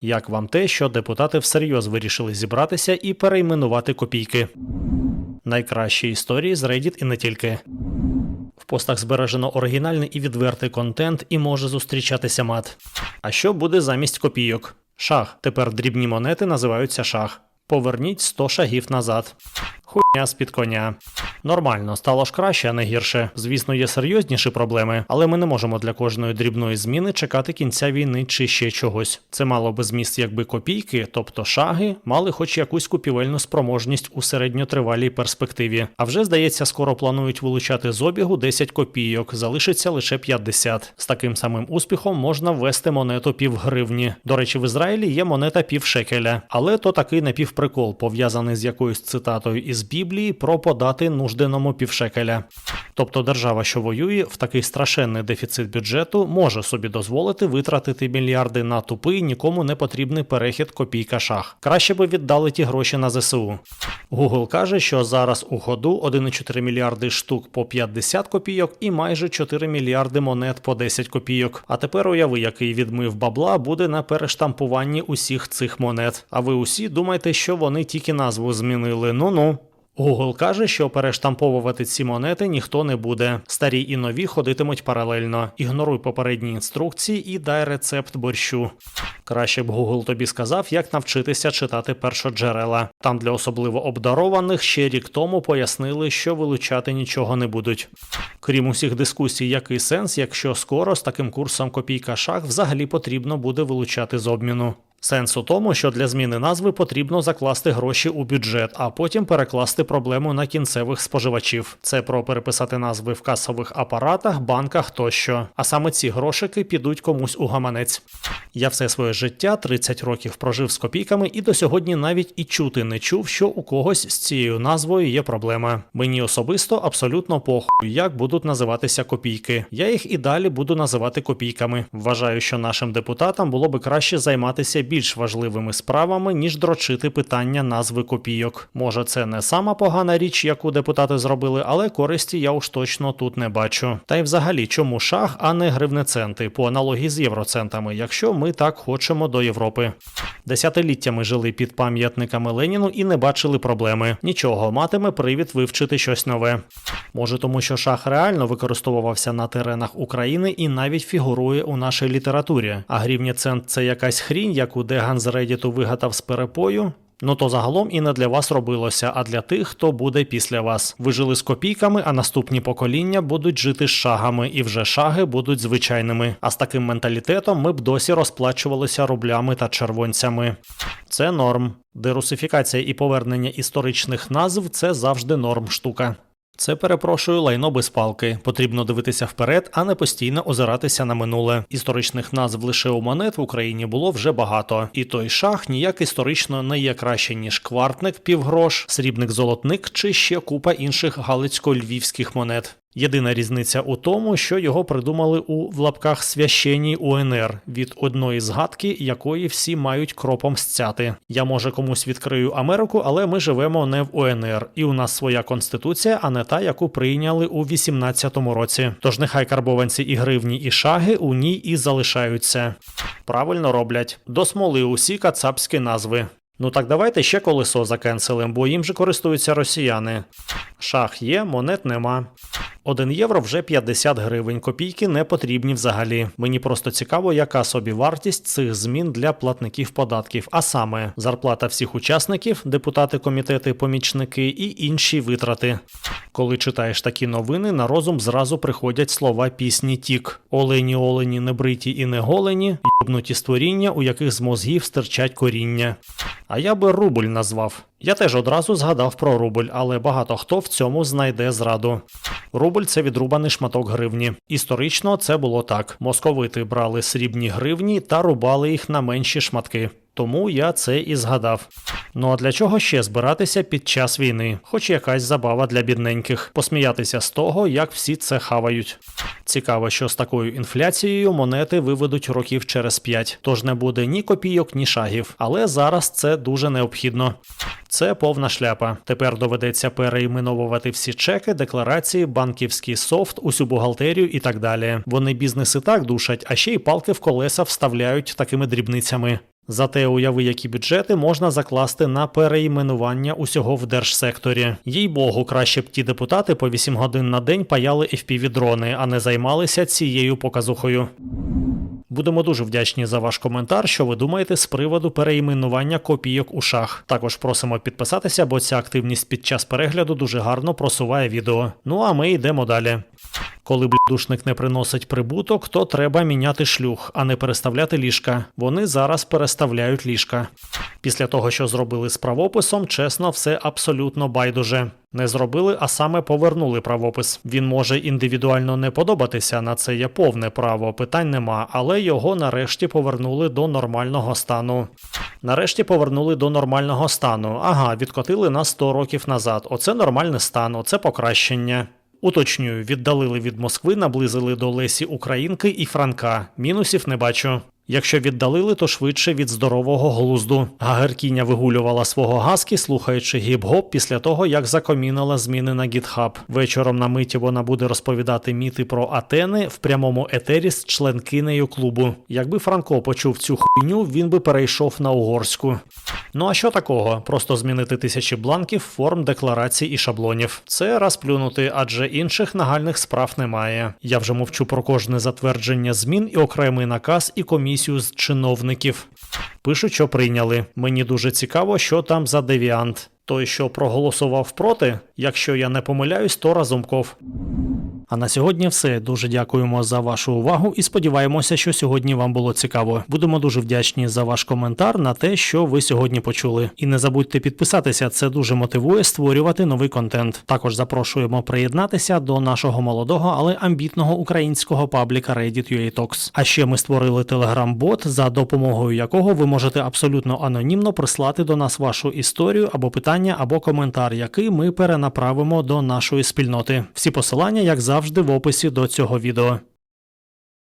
Як вам те, що депутати всерйоз вирішили зібратися і перейменувати копійки? Найкращі історії з Reddit і не тільки. В постах збережено оригінальний і відвертий контент і може зустрічатися мат. А що буде замість копійок? Шах. Тепер дрібні монети називаються шах. Поверніть 100 шагів назад. Хуйня з-під коня. Нормально, стало ж краще, а не гірше. Звісно, є серйозніші проблеми, але ми не можемо для кожної дрібної зміни чекати кінця війни чи ще чогось. Це мало би зміст, якби копійки, тобто шаги, мали хоч якусь купівельну спроможність у середньотривалій перспективі. А вже здається, скоро планують вилучати з обігу 10 копійок, залишиться лише 50. З таким самим успіхом можна ввести монету півгривні. До речі, в Ізраїлі є монета півшекеля, але то такий напівприкол, пов'язаний з якоюсь цитатою із Біблії про подати нужденому півшекеля. Тобто держава, що воює, в такий страшенний дефіцит бюджету, може собі дозволити витратити мільярди на тупий, нікому не потрібний перехід копійка шах. Краще би віддали ті гроші на ЗСУ. Google каже, що зараз у ходу 1,4 мільярди штук по 50 копійок і майже 4 мільярди монет по 10 копійок. А тепер уяви, який відмив бабла буде на перештампуванні усіх цих монет. А ви усі думаєте, що вони тільки назву змінили? Ну-ну. Google каже, що перештамповувати ці монети ніхто не буде. Старі і нові ходитимуть паралельно. Ігноруй попередні інструкції і дай рецепт борщу. Краще б Google тобі сказав, як навчитися читати першоджерела. Там для особливо обдарованих ще рік тому пояснили, що вилучати нічого не будуть. Крім усіх дискусій, який сенс, якщо скоро з таким курсом копійка шах взагалі потрібно буде вилучати з обміну. Сенс у тому, що для зміни назви потрібно закласти гроші у бюджет, а потім перекласти проблему на кінцевих споживачів. Це про переписати назви в касових апаратах, банках тощо. А саме ці грошики підуть комусь у гаманець. Я все своє життя 30 років прожив з копійками і до сьогодні навіть і чути не чув, що у когось з цією назвою є проблема. Мені особисто абсолютно похуй, як будуть називатися копійки. Я їх і далі буду називати копійками. Вважаю, що нашим депутатам було би краще займатися більш важливими справами, ніж дрочити питання назви копійок. Може, це не сама погана річ, яку депутати зробили, але користі я уж точно тут не бачу. Та й взагалі, чому шах, а не гривнеценти, по аналогії з євроцентами, якщо ми так хочемо до Європи. Десятиліттями жили під пам'ятниками Леніну і не бачили проблеми. Нічого, матиме привід вивчити щось нове. Може, тому що шах реально використовувався на теренах України і навіть фігурує у нашій літературі. А грівнєцент це якась хрінь, яку Деган з Редіту вигадав з перепою. Ну то загалом і не для вас робилося, а для тих, хто буде після вас. Ви жили з копійками, а наступні покоління будуть жити з шагами, і вже шаги будуть звичайними. А з таким менталітетом ми б досі розплачувалися рублями та червонцями. Це норм. Дерусифікація і повернення історичних назв це завжди норм штука. Це перепрошую лайно без палки. Потрібно дивитися вперед, а не постійно озиратися на минуле. Історичних назв лише у монет в Україні було вже багато. І той шах ніяк історично не є краще, ніж квартник, півгрош, срібник золотник чи ще купа інших галицько-львівських монет. Єдина різниця у тому, що його придумали у в лапках священній УНР, від одної згадки, якої всі мають кропом стяти. Я може комусь відкрию Америку, але ми живемо не в УНР, і у нас своя конституція, а не та, яку прийняли у 18-му році. Тож нехай карбованці і гривні, і шаги у ній і залишаються. Правильно роблять. До смоли усі кацапські назви. Ну так давайте ще колесо закенселим, бо їм же користуються росіяни. Шах є, монет нема. 1 євро вже 50 гривень. Копійки не потрібні взагалі. Мені просто цікаво, яка собі вартість цих змін для платників податків, а саме зарплата всіх учасників, депутати, комітети, помічники і інші витрати. Коли читаєш такі новини, на розум зразу приходять слова пісні Тік: Олені, олені, не бриті і не голені, йобнуті створіння, у яких з мозгів стирчать коріння. А я би рубль назвав. Я теж одразу згадав про рубль, але багато хто в цьому знайде зраду. Рубль це відрубаний шматок гривні. Історично це було так: московити брали срібні гривні та рубали їх на менші шматки. Тому я це і згадав. Ну а для чого ще збиратися під час війни? Хоч якась забава для бідненьких, посміятися з того, як всі це хавають. Цікаво, що з такою інфляцією монети виведуть років через 5, тож не буде ні копійок, ні шагів. Але зараз це дуже необхідно. Це повна шляпа. Тепер доведеться переіменовувати всі чеки, декларації, банківський софт, усю бухгалтерію і так далі. Вони бізнес і так душать, а ще й палки в колеса вставляють такими дрібницями. Зате уяви, які бюджети можна закласти на переіменування усього в держсекторі. Їй богу, краще б ті депутати по 8 годин на день паяли FPV-дрони, а не займалися цією показухою. Будемо дуже вдячні за ваш коментар, що ви думаєте з приводу переіменування копійок у шах. Також просимо підписатися, бо ця активність під час перегляду дуже гарно просуває відео. Ну а ми йдемо далі. Коли блюдушник не приносить прибуток, то треба міняти шлюх, а не переставляти ліжка. Вони зараз переставляють ліжка. Після того, що зробили з правописом, чесно, все абсолютно байдуже. Не зробили, а саме повернули правопис. Він може індивідуально не подобатися, на це є повне право, питань нема, але його нарешті повернули до нормального стану. Нарешті повернули до нормального стану. Ага, відкотили на 100 років назад. Оце нормальний стан, оце покращення. Уточнюю, віддалили від Москви, наблизили до Лесі Українки і Франка. Мінусів не бачу. Якщо віддалили, то швидше від здорового глузду. Гагеркіня вигулювала свого газки, слухаючи гіп-гоп після того, як закомінила зміни на GitHub. Вечором на миті вона буде розповідати міти про Атени в прямому етері з членкинею клубу. Якби Франко почув цю хуйню, він би перейшов на угорську. Ну а що такого? Просто змінити тисячі бланків, форм, декларацій і шаблонів. Це раз плюнути, адже інших нагальних справ немає. Я вже мовчу про кожне затвердження змін і окремий наказ і комісію з чиновників. Пишуть, що прийняли. Мені дуже цікаво, що там за девіант. Той, що проголосував проти, якщо я не помиляюсь, то разумков. А на сьогодні все. Дуже дякуємо за вашу увагу і сподіваємося, що сьогодні вам було цікаво. Будемо дуже вдячні за ваш коментар на те, що ви сьогодні почули. І не забудьте підписатися, це дуже мотивує створювати новий контент. Також запрошуємо приєднатися до нашого молодого, але амбітного українського пабліка Reddit Talks. А ще ми створили телеграм-бот, за допомогою якого ви можете абсолютно анонімно прислати до нас вашу історію або питання, або коментар, який ми перенаправимо до нашої спільноти. Всі посилання, як завжди, в описі до цього відео.